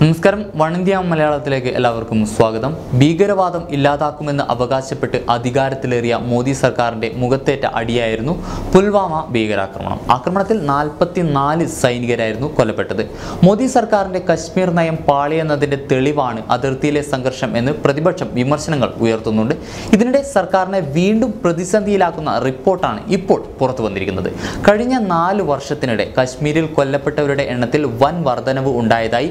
നമസ്കാരം. One India മലയാളത്തിലേക്ക് എല്ലാവർക്കും സ്വാഗതം. ഭീകരവാദം ഇല്ലാതാക്കുമെന്ന് അവകാശപ്പെട്ട് അധികാരത്തിലേറിയ മോദി സർക്കാരിന്റെ മുഖത്തേറ്റ അടിയായിരുന്നു പുൽവാമ ഭീകരാക്രമണം. ആക്രമണത്തിൽ നാൽപ്പത്തിനാല് സൈനികരായിരുന്നു കൊല്ലപ്പെട്ടത്. മോദി സർക്കാരിന്റെ കശ്മീർ നയം പാളിയെന്നതിന്റെ തെളിവാണ് അതിർത്തിയിലെ സംഘർഷം എന്ന് പ്രതിപക്ഷം വിമർശനങ്ങൾ ഉയർത്തുന്നുണ്ട്. ഇതിനിടെ സർക്കാരിനെ വീണ്ടും പ്രതിസന്ധിയിലാക്കുന്ന റിപ്പോർട്ടാണ് ഇപ്പോൾ പുറത്തു വന്നിരിക്കുന്നത്. കഴിഞ്ഞ നാല് വർഷത്തിനിടെ കശ്മീരിൽ കൊല്ലപ്പെട്ടവരുടെ എണ്ണത്തിൽ വൻ വർധനവ് ഉണ്ടായതായി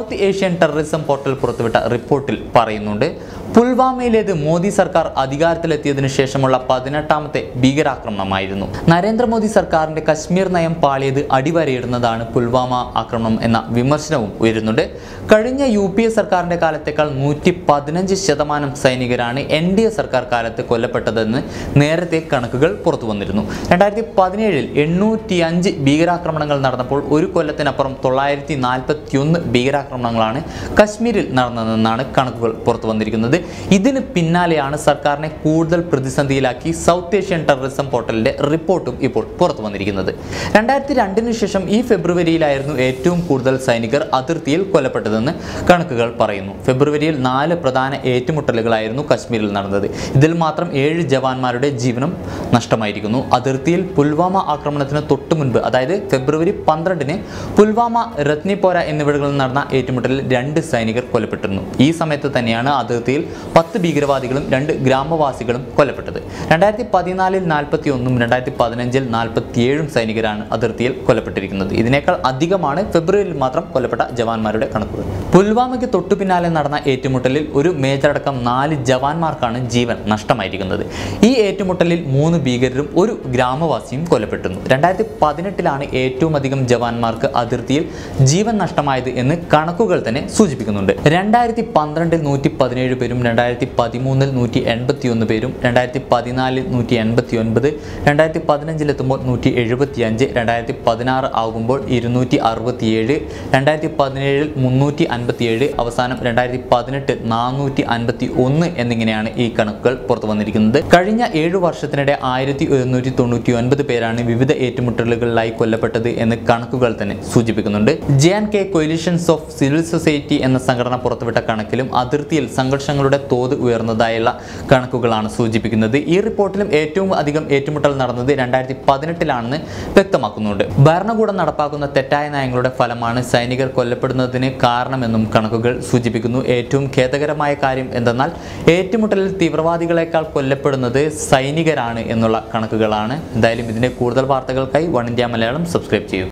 സൗത്ത് ഏഷ്യൻ ടെററിസം പോർട്ടൽ പുറത്തുവിട്ട റിപ്പോർട്ടിൽ പറയുന്നുണ്ട്. പുൽവാമയിലേത് മോദി സർക്കാർ അധികാരത്തിലെത്തിയതിനു ശേഷമുള്ള പതിനെട്ടാമത്തെ ഭീകരാക്രമണമായിരുന്നു. നരേന്ദ്രമോദി സർക്കാരിന്റെ കശ്മീർ നയം പാളിയത് അടിവരയിടുന്നതാണ് പുൽവാമ ആക്രമണം എന്ന വിമർശനവും ഉയരുന്നുണ്ട്. കഴിഞ്ഞ യു പി എ സർക്കാരിന്റെ കാലത്തേക്കാൾ നൂറ്റി പതിനഞ്ച് ശതമാനം സൈനികരാണ് എൻ ഡി എ സർക്കാർ കാലത്ത് കൊല്ലപ്പെട്ടതെന്ന് നേരത്തെ കണക്കുകൾ പുറത്തു വന്നിരുന്നു. രണ്ടായിരത്തി പതിനേഴിൽ എണ്ണൂറ്റി അഞ്ച് ഭീകരാക്രമണങ്ങൾ നടന്നപ്പോൾ ഒരു കൊല്ലത്തിനപ്പുറം തൊള്ളായിരത്തി നാൽപ്പത്തിയൊന്ന് ഭീകരാക്രമണങ്ങളാണ് കശ്മീരിൽ നടന്നതെന്നാണ് കണക്കുകൾ പുറത്തു വന്നിരിക്കുന്നത്. ഇതിന് പിന്നാലെയാണ് സർക്കാരിനെ കൂടുതൽ പ്രതിസന്ധിയിലാക്കി സൗത്ത് ഏഷ്യൻ ടെററിസം പോർട്ടലിന്റെ റിപ്പോർട്ടും ഇപ്പോൾ പുറത്തു വന്നിരിക്കുന്നത്. രണ്ടായിരത്തി രണ്ടിന് ശേഷം ഈ ഫെബ്രുവരിയിലായിരുന്നു ഏറ്റവും കൂടുതൽ സൈനികർ അതിർത്തിയിൽ കൊല്ലപ്പെട്ടതെന്ന് കണക്കുകൾ പറയുന്നു. ഫെബ്രുവരിയിൽ നാല് പ്രധാന ഏറ്റുമുട്ടലുകളായിരുന്നു കശ്മീരിൽ നടന്നത്. ഇതിൽ മാത്രം ഏഴ് ജവാന്മാരുടെ ജീവനും നഷ്ടമായിരിക്കുന്നു. അതിർത്തിയിൽ പുൽവാമ ആക്രമണത്തിന് തൊട്ടു മുൻപ് അതായത് ഫെബ്രുവരി പന്ത്രണ്ടിന് പുൽവാമ രത്നിപോര എന്നിവിടങ്ങളിൽ നടന്ന ഏറ്റുമുട്ടലിൽ രണ്ട് സൈനികർ കൊല്ലപ്പെട്ടിരുന്നു. ഈ സമയത്ത് തന്നെയാണ് അതിർത്തിയിൽ പത്ത് ഭീകരവാദികളും രണ്ട് ഗ്രാമവാസികളും കൊല്ലപ്പെട്ടത്. രണ്ടായിരത്തി പതിനാലിൽ നാൽപ്പത്തി ഒന്നും രണ്ടായിരത്തി പതിനഞ്ചിൽ നാൽപ്പത്തിയേഴും സൈനികരാണ് അതിർത്തിയിൽ കൊല്ലപ്പെട്ടിരിക്കുന്നത്. ഇതിനേക്കാൾ അധികമാണ് ഫെബ്രുവരിയിൽ മാത്രം കൊല്ലപ്പെട്ട ജവാന്മാരുടെ കണക്കുകൾ. പുൽവാമയ്ക്ക് തൊട്ടു പിന്നാലെ നടന്ന ഏറ്റുമുട്ടലിൽ ഒരു മേജർ അടക്കം നാല് ജവാന്മാർക്കാണ് ജീവൻ നഷ്ടമായിരിക്കുന്നത്. ഈ ഏറ്റുമുട്ടലിൽ മൂന്ന് ഭീകരരും ഒരു ഗ്രാമവാസിയും കൊല്ലപ്പെട്ടിരുന്നു രണ്ടായിരത്തി പതിനെട്ടിലാണ് ഏറ്റവും അധികം ജവാന്മാർക്ക് അതിർത്തിയിൽ ജീവൻ നഷ്ടമായത് എന്ന് കണക്കുകൾ തന്നെ സൂചിപ്പിക്കുന്നുണ്ട്. രണ്ടായിരത്തി പന്ത്രണ്ടിൽ നൂറ്റി പതിനേഴ് പേരും രണ്ടായിരത്തി പതിമൂന്നിൽ നൂറ്റി എൺപത്തി ഒന്ന് പേരും രണ്ടായിരത്തി പതിനാലിൽ നൂറ്റി എൺപത്തി ഒൻപത് രണ്ടായിരത്തി പതിനഞ്ചിലെത്തുമ്പോൾ നൂറ്റി എഴുപത്തി അഞ്ച് രണ്ടായിരത്തി പതിനാറ് ആകുമ്പോൾ ഇരുന്നൂറ്റി അറുപത്തിയേഴ് രണ്ടായിരത്തി പതിനേഴിൽ മുന്നൂറ്റി അൻപത്തിയേഴ് അവസാനം രണ്ടായിരത്തി പതിനെട്ട് നാനൂറ്റി അൻപത്തി ഒന്ന് എന്നിങ്ങനെയാണ് ഈ കണക്കുകൾ പുറത്തു വന്നിരിക്കുന്നത്. കഴിഞ്ഞ ഏഴു വർഷത്തിനിടെ ആയിരത്തി ഒരുന്നൂറ്റി തൊണ്ണൂറ്റി ഒൻപത് പേരാണ് വിവിധ ഏറ്റുമുട്ടലുകളിലായി കൊല്ലപ്പെട്ടത് എന്ന് കണക്കുകൾ തന്നെ സൂചിപ്പിക്കുന്നുണ്ട്. J and K coalitions of civil society എന്ന സംഘടന പുറത്തുവിട്ട കണക്കിലും അതിർത്തിയിൽ സംഘർഷങ്ങളുടെ തോത് ഉയർന്നതായുള്ള കണക്കുകളാണ് സൂചിപ്പിക്കുന്നത്. ഈ റിപ്പോർട്ടിലും ഏറ്റവും അധികം ഏറ്റുമുട്ടൽ നടന്നത് രണ്ടായിരത്തി പതിനെട്ടിലാണെന്ന് വ്യക്തമാക്കുന്നുണ്ട്. ഭരണകൂടം നടപ്പാക്കുന്ന തെറ്റായ നയങ്ങളുടെ ഫലമാണ് സൈനികർ കൊല്ലപ്പെടുന്നതിന് കാരണമെന്നും കണക്കുകൾ സൂചിപ്പിക്കുന്നു. ഏറ്റവും ഖേദകരമായ കാര്യം എന്തെന്നാൽ ഏറ്റുമുട്ടലിൽ തീവ്രവാദികളെക്കാൾ കൊല്ലപ്പെടുന്നത് സൈനികരാണ് എന്നുള്ള കണക്കുകളാണ്. എന്തായാലും ഇതിന്റെ കൂടുതൽ വാർത്തകൾക്കായി വൺ ഇന്ത്യ മലയാളം സബ്സ്ക്രൈബ് ചെയ്യൂ.